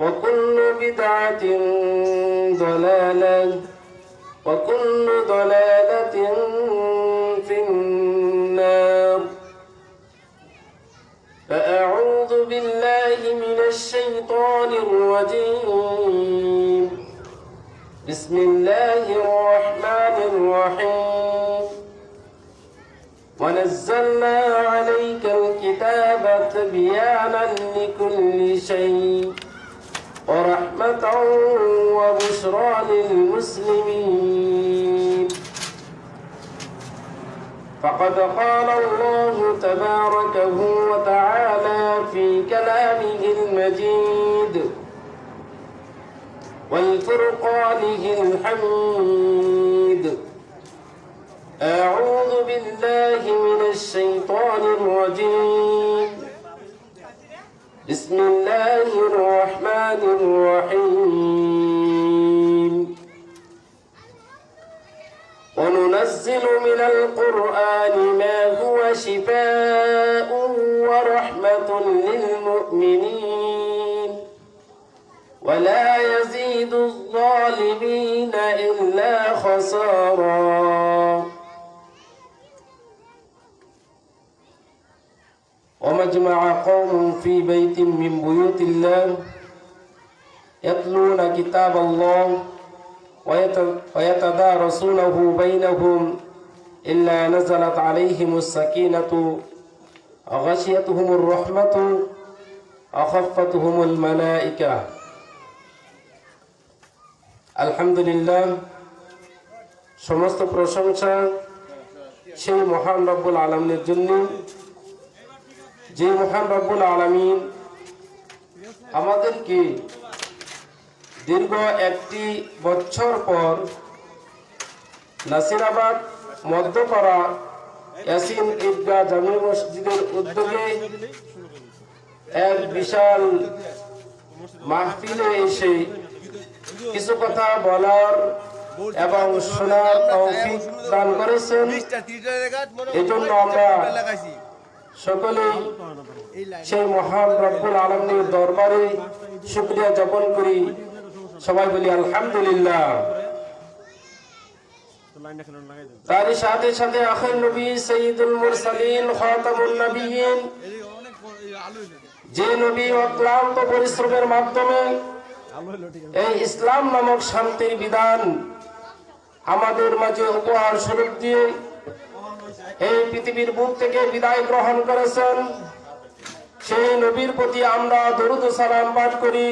وكل بدعة ضلالة وكل ضلالة في النار. فأعوذ بالله من الشيطان الرجيم. بسم الله الرحمن الرحيم. ونزلنا وبشرى للمسلمين. فقد قال الله تبارك وتعالى في كلامه المجيد والفرقانه الحميد. أعوذ بالله من الشيطان الرجيم. بسم الله الرحمن الرحيم. وننزل من القرآن ما هو شفاء ورحمة للمؤمنين. ولا يزيد الظالمين إلا خسارا. ومجمع قوم في بيت من بيوت الله يتلون كتاب الله ويتدارسونه بينهم إلا نزلت عليهم السكينة وغشيتهم الرحمة أخفتهم الملائكة الحمد لله সমস্ত প্রশংসা সেই মহান রব্বুল আলমের জন্য যে মহান রব্বুল আলমিন আমাদেরকে দীর্ঘ একটি বছর পর নাসিরাবাদ মধ্যপাড়া ইয়াসিন ঈদগাহ জামি মসজিদের উদ্যোগে এক বিশাল মাহফিলে এসে কিছু কথা বলার এবং শোনার তৌফিক দান করেছেন। এই জন্য আমরা সকলেই সেই মহান রব্বুল আলমীর দরবারে শুক্রিয়া যাপন করি। সবাই বলি আলহামদুলিল্লাহ। তার সাথে সাথে আখের নবী সঈদুল মুরসালিন খাতামুন নবীন। যে নবী অক্লান্ত পরিশ্রমের মাধ্যমে এই ইসলাম নামক শান্তির বিধান আমাদের মাঝে উপহার স্বরূপ দিয়ে এই পৃথিবীর বুক থেকে বিদায় গ্রহণ করেছেন। সেই নবীর প্রতি আমরা দরুদ সালাম পাঠ করি।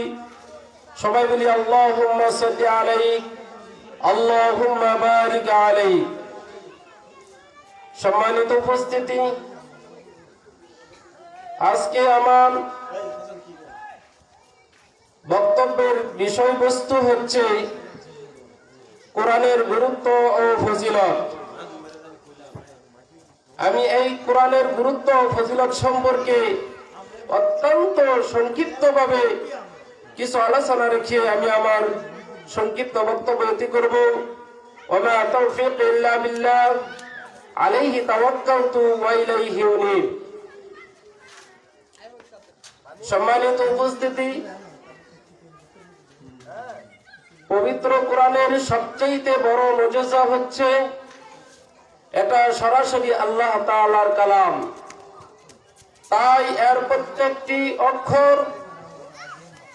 সবাই বলি আল্লাহ সম্মানিত উপস্থিতি, আজকে আমার বক্তব্যের বিষয়বস্তু হচ্ছে কোরআনের গুরুত্ব ও ফজিলত। আমি এই কোরআনের গুরুত্ব ও ফজিলত সম্পর্কে অত্যন্ত সংক্ষিপ্তভাবে কিছু আলোচনা রেখে আমি আমার সংক্ষিপ্ত বক্তব্য এটি করব। সম্মানিত উপস্থিতি, পবিত্র কোরআনের সবচেয়ে বড় মজুজা হচ্ছে এটা সরাসরি আল্লাহ তাআলার কালাম। তাই এর প্রত্যেকটি অক্ষর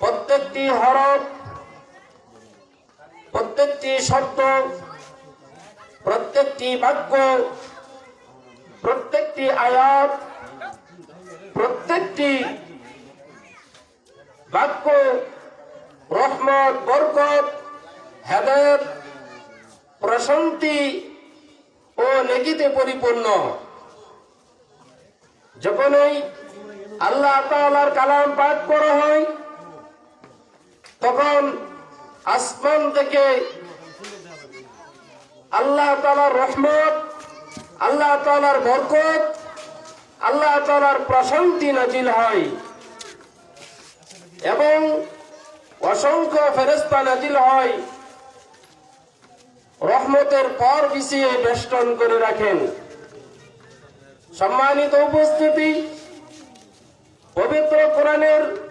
প্রত্যেকটি হরফ প্রত্যেকটি শব্দ, প্রত্যেকটি বাক্য, প্রত্যেকটি আয়াত, প্রত্যেকটি বাক্য, রহমত, বরকত, হেদায়ত, প্রশান্তি ও নেকিতে পরিপূর্ণ। যখনই আল্লাহ তাআলার কালাম পাঠ করা হয় তখন আসমান থেকে আল্লাহ তালার রহমত, আল্লাহ তালার বরকত, আল্লাহ তালার প্রশান্তি নাজিল হয়। এবং অসংখ্য ফেরেস্তা নাজিল হয়। রহমতের পর বিছিয়ে বেষ্টন করে রাখেন। সম্মানিত উপস্থিতি, পবিত্র কোরআনের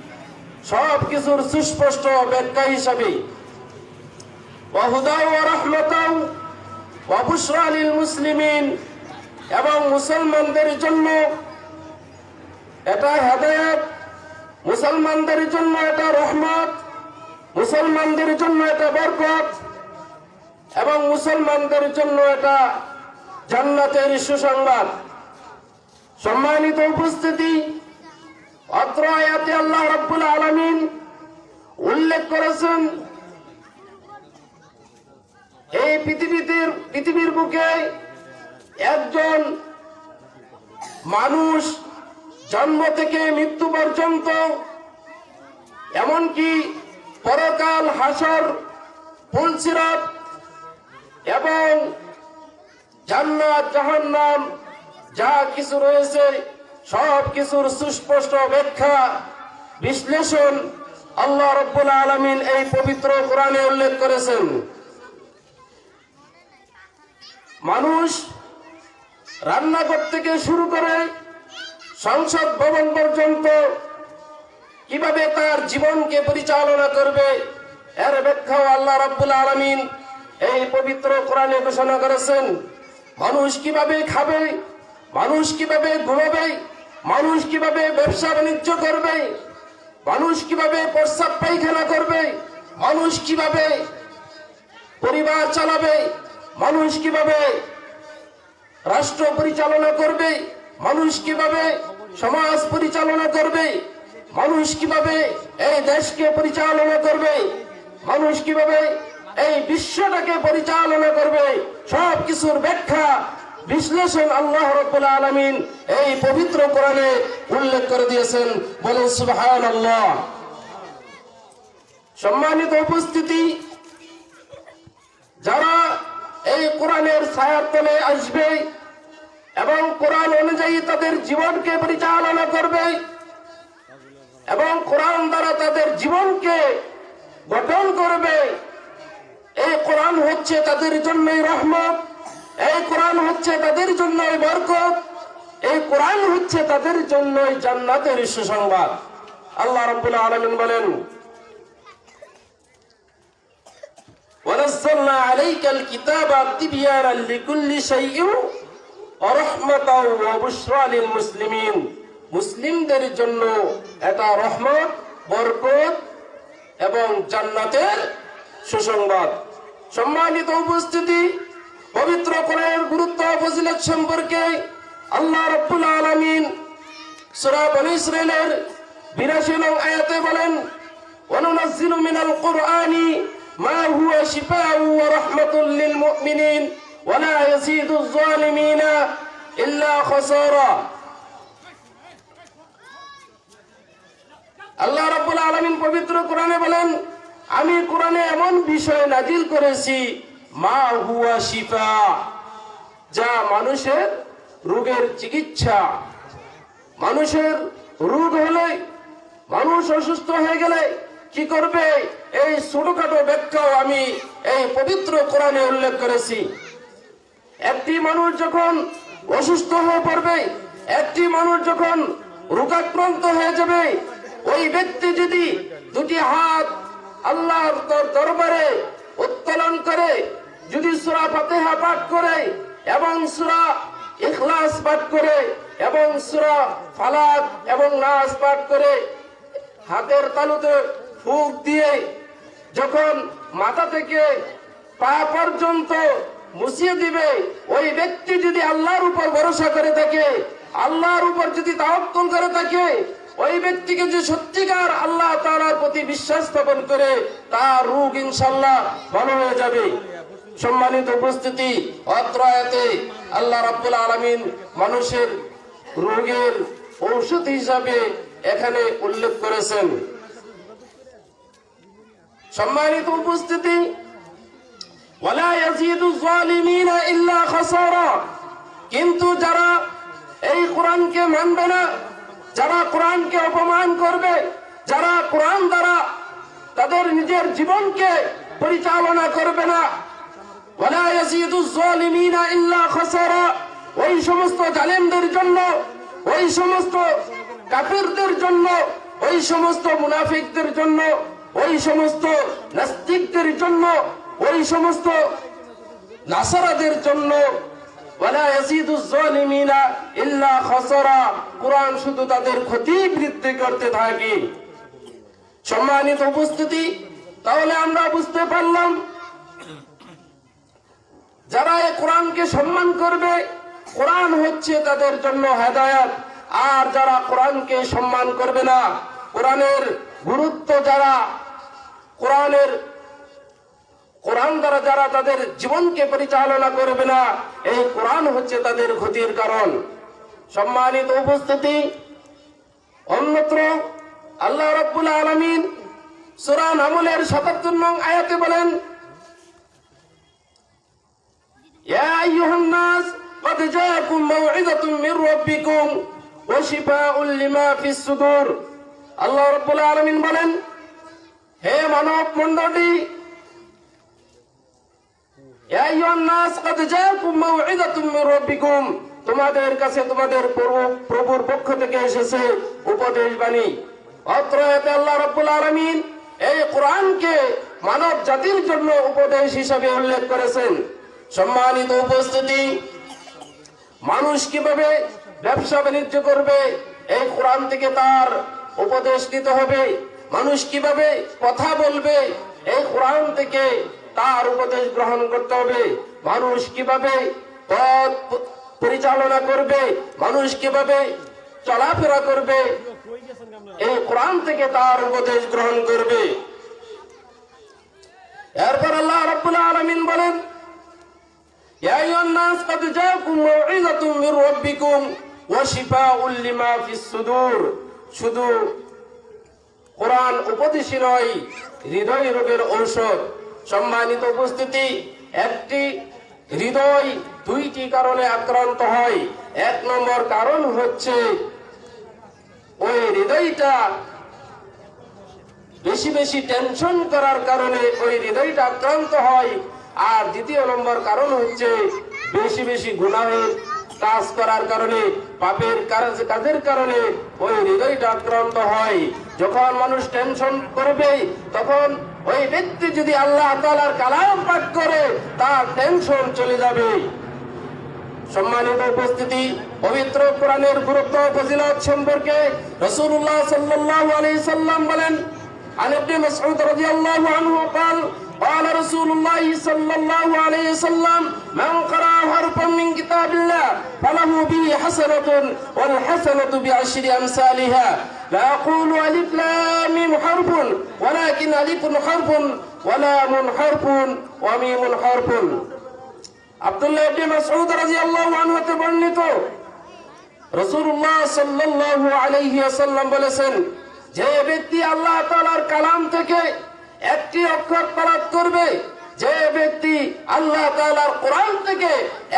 সব কিছুর সুস্পষ্ট ব্যাখ্যা হিসাবে মুসলিমিন এবং মুসলমানদের জন্য এটা হেদায়ত, মুসলমানদের জন্য এটা রহমত, মুসলমানদের জন্য এটা বরকত এবং মুসলমানদের জন্য এটা জান্নাতের সুসংবাদ। সম্মানিত উপস্থিতি অত্র আয়াতে আল্লাহ রব্বুল আলমিন উল্লেখ করেছেন, এই পৃথিবীতে, পৃথিবীর বুকে একজন মানুষ জন্ম থেকে মৃত্যু পর্যন্ত, এমনকি পরকাল হাসর ফুলসিরাত এবং জান্নাত, জাহান্নাম, যা কিছু রয়েছে সব কিছুর সুস্পষ্ট ব্যাখ্যা, বিশ্লেষণ আল্লাহ রব্বুল আলমিন এই পবিত্র কোরআনে উল্লেখ করেছেন। মানুষ রান্নাঘর থেকে শুরু করে সংসদ ভবন পর্যন্ত কীভাবে তার জীবনকে পরিচালনা করবে, এর ব্যাখ্যাও আল্লাহ রাব্বুল আলমিন এই পবিত্র কোরআনে ঘোষণা করেছেন। মানুষ কীভাবে খাবে, মানুষ কীভাবে ঘুমাবে মানুষ কীভাবে ব্যবসা বাণিজ্য করবে? মানুষ কীভাবে প্রস্রাব পায়খানা করবে? মানুষ কীভাবে পরিবার চালাবে? মানুষ কীভাবে রাষ্ট্র পরিচালনা করবে? মানুষ কীভাবে সমাজ পরিচালনা করবে? মানুষ কীভাবে এই দেশকে পরিচালনা করবে? মানুষ কীভাবে এই বিশ্বটাকে পরিচালনা করবে? সব কিছুর ব্যাখ্যা বিশ্লেষণ আল্লাহ রব্বুল আলমিন এই পবিত্র কোরআনে উল্লেখ করে দিয়েছেন। বলেন সুবহান আল্লাহ সম্মানিত উপস্থিতি, যারা এই কোরআনের ছায়ার তলে আসবে এবং কোরআন অনুযায়ী তাদের জীবনকে পরিচালনা করবে এবং কোরআন দ্বারা তাদের জীবনকে গঠন করবে, এই কোরআন হচ্ছে তাদের জন্যই রহমত। এই কোরআন হচ্ছে তাদের জন্যই বরকত এই কোরআন হচ্ছে তাদের জন্যই জান্নাতের সুসংবাদ আল্লাহ রাব্বুল আলামিন বলেন ونزلنا عليك الكتاب تبيانا لكل شيء ورحمة وبشرى للمسلمين মুসলিমদের জন্য এটা রহমত বরকত এবং জান্নাতের সুসংবাদ সম্মানিত উপস্থিতি পবিত্র কোরআনের গুরুত্ব ও ফজিলত সম্পর্কে আল্লাহ রাব্বুল আলামিন সূরা বনী ইসরাইলের 82 নং আয়াতে বলেন وننزل من القرآن ما هو شفاء ورحمة للمؤمنين ولا يزيد الظالمين إلا خسارا আল্লাহ রাব্বুল আলামিন পবিত্র কোরআনে বলেন আমি কোরআনে এমন বিষয় নাজিল করেছি মা হুয়া শিফা, যা মানুষের রোগের চিকিৎসা। মানুষের রোগ হলে মানুষ অসুস্থ হয়ে গেলে কি করবে? এই ছোটখাটো ব্যাখ্যাও আমি এই পবিত্র কোরআনে উল্লেখ করেছি। একটি মানুষ যখন অসুস্থ হয়ে পড়বে, একটি মানুষ যখন রোগাক্রান্ত হয়ে যাবে, ওই ব্যক্তি যদি দুটি হাত আল্লাহর দর- দরবারে উত্তোলন করে, যদি সুরা ফাতেহা পাঠ করে এবং সুরা ইখলাস পাঠ করে এবং সুরা ফালাক এবং নাস পাঠ করে, হাতের তালুতে ফুক দিয়ে যখন মাথা থেকে পা পর্যন্ত মুছিয়ে দিবে, ওই ব্যক্তি যদি আল্লাহর উপর ভরসা করে থাকে, আল্লাহর উপর যদি তাওয়াক্কুল করে থাকে ওই ব্যক্তিকে যে সত্যিকার আল্লাহ তাআলার প্রতি বিশ্বাস স্থাপন করে, তার রোগ ইনশাল্লাহ ভালো হয়ে যাবে। সম্মানিত উপস্থিতি, অত্র আয়াতে আল্লাহ রাব্বুল আলামিন মানুষের রোগের ঔষধ হিসাবে এখানে উল্লেখ করেছেন। সম্মানিত উপস্থিতি কিন্তু যারা এই কোরআনকে মানবে না যারা কোরআনকে অপমান করবে, যারা কোরআন দ্বারা তাদের নিজের জীবনকে পরিচালনা করবে না। ওই সমস্ত জালেমদের জন্য, ওই সমস্ত কাফিরদের জন্য, ওই সমস্ত মুনাফিকদের জন্য, ওই সমস্ত নাস্তিকদের জন্য, ওই সমস্ত নাসারাদের জন্য ওয়ালা ইয়াজিদু যালিমিনা ইল্লা খাসারা। কোরআন শুধু তাদের ক্ষতি বৃদ্ধি করতে থাকে। সম্মানিত উপস্থিতি, তাহলে আমরা বুঝতে পারলাম, যারা এই কোরআনকে সম্মান করবে, কোরআন হচ্ছে তাদের জন্য হেদায়াত। আর যারা কোরআনকে সম্মান করবে না, কোরআনের গুরুত্ব যারা, কোরআনের কোরআন দ্বারা যারা তাদের জীবনকে পরিচালনা করবে না এই কোরআন হচ্ছে তাদের ক্ষতির কারণ সম্মানিত উপস্থিতি অন্যত্র আল্লাহ রব্বুল আলমিন সুরান আমলের সাতাত্তর নং আয়াতে বলেন يا أيها الناس قد جاءكم موعظة من ربكم وشفاء لما في الصدور আল্লাহ রব্বুল আলমিন বলেন হে মানব মণ্ডলী তোমাদের কাছে তোমাদের প্রভু প্রভুর পক্ষ থেকে এসেছে উপদেশ বাণী। অত্র আল্লাহ রব্বুল আলমিন এই কোরআনকে মানব জাতির জন্য উপদেশ হিসাবে উল্লেখ করেছেন। সম্মানিত উপস্থিতি, মানুষ কীভাবে ব্যবসা বাণিজ্য করবে, এই কোরআন থেকে তার উপদেশ নিতে হবে। মানুষ কীভাবে কথা বলবে, এই কোরআন থেকে তার উপদেশ গ্রহণ করতে হবে মানুষ কিভাবে পথ পরিচালনা করবে মানুষ কিভাবে চলাফেরা করবে এই কোরআন থেকে তার উপদেশ গ্রহণ করবে এরপর আল্লাহ রাব্বুল আলামিন বলেন يا أيها الناس قد جاءكم موعظة من ربكم وشفاء لما في الصدور শুধু কোরআন উপদেশই নয় হৃদয় রোগের ঔষধ সম্মানিত উপস্থিতি, একটি হৃদয় দুইটি কারণে আক্রান্ত হয়। এক নম্বর কারণ হচ্ছে, ওই হৃদয়টা বেশি বেশি টেনশন করার কারণে ওই হৃদয়টা আক্রান্ত হয়। আর দ্বিতীয় নম্বর কারণ হচ্ছে, বেশি বেশি গুনাহের কাজ করার কারণে, পাপের কাজ, কাজের কারণে ওই হৃদয়টা আক্রান্ত হয়। যখন মানুষ টেনশন করবে, তখন ওই ব্যক্তি যদি আল্লাহ তাআলার কালাম পাঠ করে তার টেনশন চলে যাবে সম্মানিত উপস্থিতি পবিত্র কোরআনের গুরুত্ব ও ফজিলত সম্পর্কে রাসূলুল্লাহ সাল্লাল্লাহু আলাইহি সাল্লাম বলেন عن ابن مسعود رضي الله عنه قال قال رسول الله صلى الله عليه وسلم من قرأ حرفا من كتاب الله فله به حسنة والحسنة بعشر أمثالها لا أقول ألف لام ميم حرف ولكن ألف حرف ولام حرف وميم حرف আব্দুল্লাহ ইবনে মাসউদ রাদিয়াল্লাহু আনহু হতে বর্ণিত রাসূলুল্লাহ সাল্লাল্লাহু আলাইহি ওয়াসাল্লাম বলেছেন যে ব্যক্তি আল্লাহ তাআলার কালাম থেকে একটি অক্ষর তালাত করবে যে ব্যক্তি আল্লাহ তালার কোরআন থেকে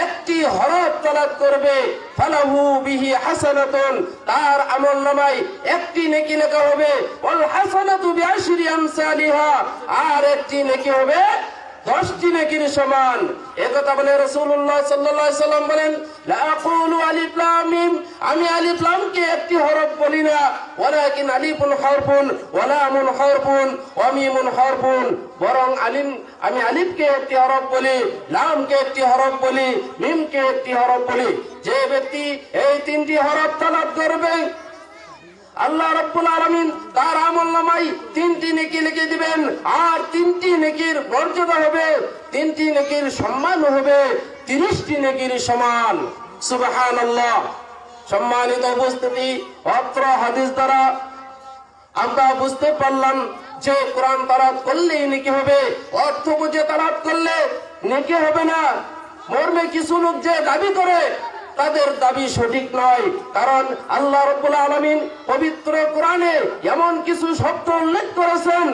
একটি হরফ তালাত করবে, ফালাহু বিহি হাসানাতুন, তার আমল নামাই একটি নেকি লেখা হবে, ওয়াল হাসানাতু বিআশরি আমসালিহা, আর একটি নেকি হবে দশটি নেকির সমান। একথা বলে রসুল্লাহ সাল্লাল্লাহু সাল্লাম বলেন, লা আকুলু আলিফ লাম মিম। আমি আলিফ লামকে একটি হরফ বলি না। ওয়ালাকিন আলিফুন হরফুন লামুন হরফুন ওয়া মিমুন হরফুন বরং আলিম, আমি আলিফকে একটি হরফ বলি, লামকে একটি হরফ বলি, মিমকে একটি হরফ বলি। যে ব্যক্তি এই তিনটি হরফ তালাব করবে আল্লাহ রব্বুল আলামিন তার আমল নামাই তিনটি নেকি লিখে দিবেন। আর তিনটি নেকির মর্যাদা হবে, তিনটি নেকির সম্মান হবে, তিরিশটি নেকির সমান। সুবহানাল্লাহ। সম্মানিত উপস্থিতি, অত্র হাদিস দ্বারা আমরা বুঝতে পারলাম যে কোরআন তারাত করলেই নেকি হবে, অর্থ বুঝে তারাত করলে নেকি হবে না। মর্মে কিছু লোক যে দাবি করে তাদের দাবি সঠিক নয়। কারণ আল্লাহ রব্বুল আলমিন পবিত্র কোরআনে এমন কিছু শব্দ উল্লেখ করেছেন,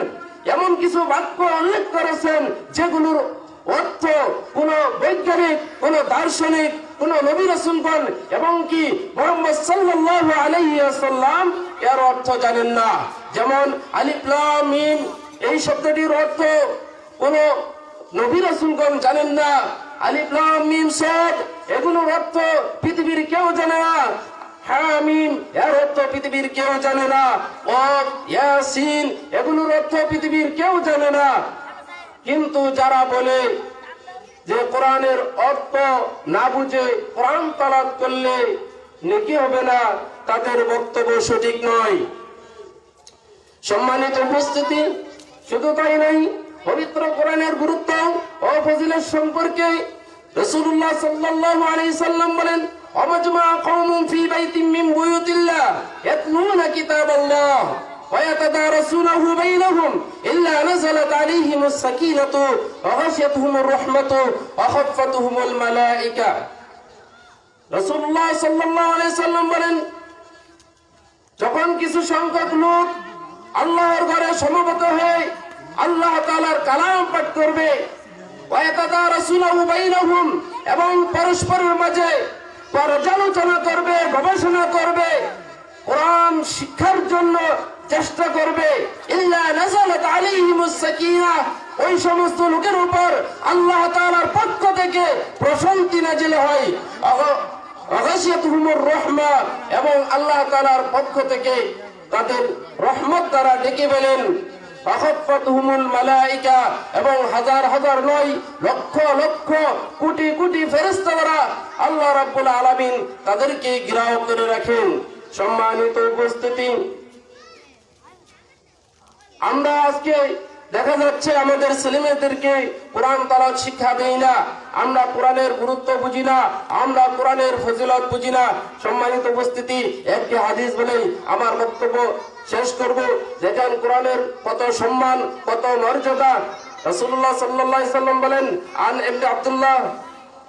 এমন কিছু বাক্য উল্লেখ করেছেন, যেগুলোর অর্থ কোন বৈজ্ঞানিক, কোন দার্শনিক, কোন নবী রসুলগণ এবং কি মোহাম্মদ সাল্লাল্লাহু আলাইহি ওয়াসাল্লাম এর অর্থ জানেন না। যেমন আলিফ লাম এই শব্দটির অর্থ কোন নবী রসুলগণ জানেন না। আলিফ লাম মিম সাদ এগুলোর অর্থ পৃথিবীর কেউ জানে না। হামিম এর অর্থ পৃথিবীর কেউ জানে না। ও ইয়াসিন, এগুলোর অর্থ পৃথিবীর কেউ জানে না। কিন্তু যারা বলে যে কোরআনের অর্থ না বুঝে কোরআন তালাত করলে নেকি হবে না, তাদের বক্তব্য সঠিক নয়। সম্মানিত উপস্থিতি, শুধু তাই নাই পবিত্র কোরআনের গুরুত্ব ও ফজিলত সম্পর্কে রসুল্লাহ সাল্লাল্লাহু আলাইহি সাল্লাম বলেন অমজমা কওমুন ফি বাইতিন মিন বুয়ুতিল্লাহ ইয়াতলুনা কিতাবাল্লাহ ويتدارسونه بينهم إلا نزلت عليهم السكينة وغشيتهم الرحمة وخفتهم الملائكة رسول الله صلى الله عليه وسلم বলেন যখন কিছু সংখ্যক লোক আল্লাহর ঘরে সমবেত হয়ে আল্লাহ তাআলার কালাম পাঠ করবে ওয়াতাদারাসুনাহু বাইনাহুম এবং পরস্পরের মাঝে পর্যালোচনা করবে, গবেষণা করবে, কোরআন শিক্ষার জন্য চেষ্টা করবে। ওই সমস্ত লোকের উপর আল্লাহ তাআলার পক্ষ থেকে প্রশান্তি নাজিল হয়। রহমা এবং আল্লাহ তাআলার পক্ষ থেকে তাদের রহমত দ্বারা ডেকে ফাখাফাতুহুমুল আমাদের ছেলেমেয়েদেরকে কোরআন তালাত শিক্ষা দেই না। আমরা কোরআনের গুরুত্ব বুঝি না, আমরা কোরআনের ফজিলত বুঝি না। সম্মানিত উপস্থিতি, একটি হাদিস বলেই আমার বক্তব্য শেষ করব দেখেন কোরআনের কত সম্মান কত মর্যাদা রাসূলুল্লাহ সাল্লাল্লাহু আলাইহি সাল্লাম বলেন আন ইবনে আব্দুল্লাহ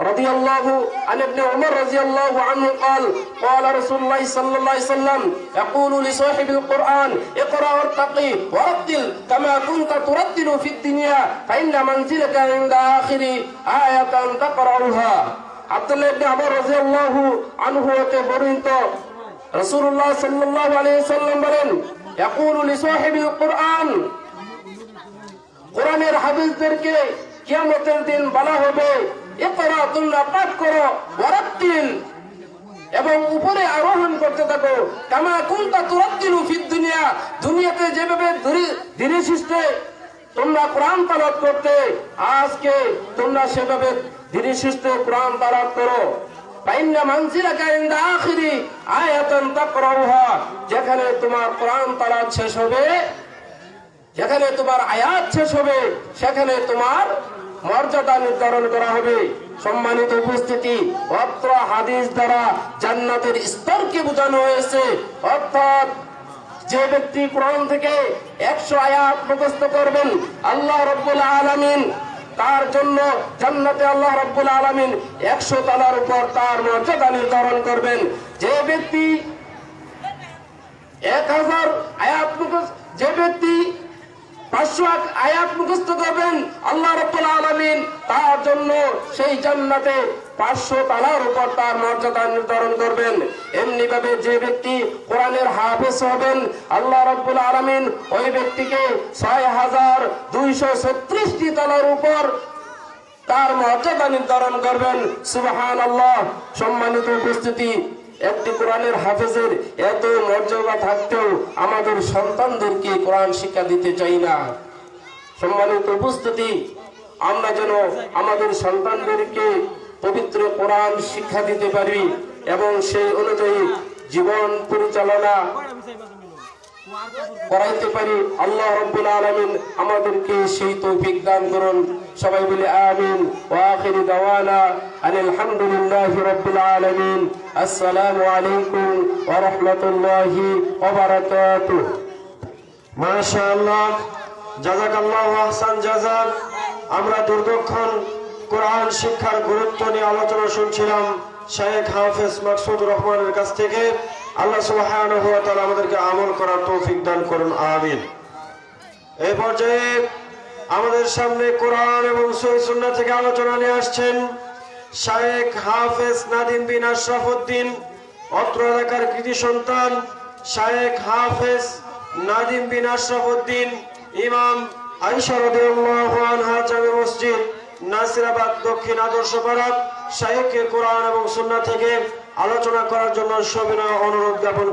رضي الله عن ابن عمر رضي الله عنه قال قال رسول الله صلى الله عليه وسلم يقول لصاحب القرآن اقرأ وارتقي ورتل كما كنت ترتل في الدنيا فإن منزلك عند آخر آية تقرأها আব্দুল্লাহ ইবনে আবার রাদিয়াল্লাহু আনহু হতে বর্ণিত রাসূলুল্লাহ আলাইহি সাল্লাম বলেন এবং উপরে আরোহণ করতে থাকো। কামা কুনতা তুরাত্তিলু ফিদ দুনিয়া। দুনিয়াতে যেভাবে ধীরে সুস্থে তোমরা কোরআন তালাত করতে, আজকে তোমরা সেভাবে ধীরে সুস্থে কোরআন তালাত করো। ফাইন্না মানজিলাকা ইনদা আখিরি আয়াতান তাকরাউহা যেখানে তোমার কোরআন তালাত শেষ হবে, যেখানে তোমার আয়াত শেষ হবে, সেখানে তোমার মর্যাদা নির্ধারণ করা হবে। সম্মানিত উপস্থিতি, অত্র হাদিস দ্বারা জান্নাতের স্তরকে বোঝানো হয়েছে। অর্থাৎ যে ব্যক্তি কোরআন থেকে একশো আয়াত মুখস্থ করবেন, আল্লাহ রব্বুল আলামিন তার জন্য জান্নাতে আল্লাহ রব্বুল আলামিন একশো তালার উপর তার মর্যাদা নির্ধারণ করবেন। যে ব্যক্তি এক হাজার আয়াত মুখস্থ যে ব্যক্তি পাঁচশো এক আয়াত মুখস্থ করবেন, আল্লাহ রব্বুল আলামিন তার জন্য সেই জান্নাতে পাঁচশো তালার উপর তার মর্যাদা নির্ধারণ করবেন। এমনি ভাবে যে ব্যক্তি কোরআনের হাফেজ হবেন, আল্লাহ রব্বুল আলামিন ওই ব্যক্তিকে ছয় হাজার দুইশো ছত্রিশটি তালার উপর তার মর্যাদা নির্ধারণ করবেন। সুবাহান আল্লাহ সম্মানিত উপস্থিতি, একটি কোরআনের হাফেজের এত মর্যাদা থাকতেও আমাদের সন্তানদেরকে কোরআন শিক্ষা দিতে চাই না। সম্মানিত উপস্থিতি, আমরা যেন আমাদের সন্তানদেরকে পবিত্র কোরআন শিক্ষা দিতে পারি এবং সেই অনুযায়ী জীবন পরিচালনা করাইতে পারি। আল্লাহ রব্বুল আলামিন আমাদেরকে সেই তৌফিক দান করুন। সবাই বলে আমিন। ওয়া আখিরু দাওয়ানা আনিল হামদুলিল্লাহি রাব্বিল আলামিন। আসসালামু আলাইকুম ওয়া রাহমাতুল্লাহি ওয়া বারাকাতুহু। মাশাআল্লাহ। জাযাকাল্লাহু আহসান জাযাক আমরা দুর্দক্ষণ কোরআন শিক্ষার গুরুত্ব নিয়ে আলোচনা শুনছিলাম শেখ হাফেজ মাকসুদ রহমানের কাছ থেকে। আল্লাহ তাআলা আমাদেরকে আমল করার তৌফিক দান করুন, আমিন। এই পর্যায়ে আমাদের সামনে কোরআন এবং সহিহ সুন্নাহ থেকে আলোচনা নিয়ে আসছেন শেখ হাফেজ নাদিম বিন আশরাফুদ্দিন, অত্র এলাকার কৃতি সন্তান শেখ হাফেজ নাদিম বিন আশরাফুদ্দিন, ইমাম আইসা রাদিয়াল্লাহু আনহা জামে মসজিদ। নাসিরাবাদ দক্ষিণ আদর্শ পাড়া শাহেকের কোরআন এবং সন্না থেকে আলোচনা করার জন্য সবিনয় অনুরোধ জ্ঞাপন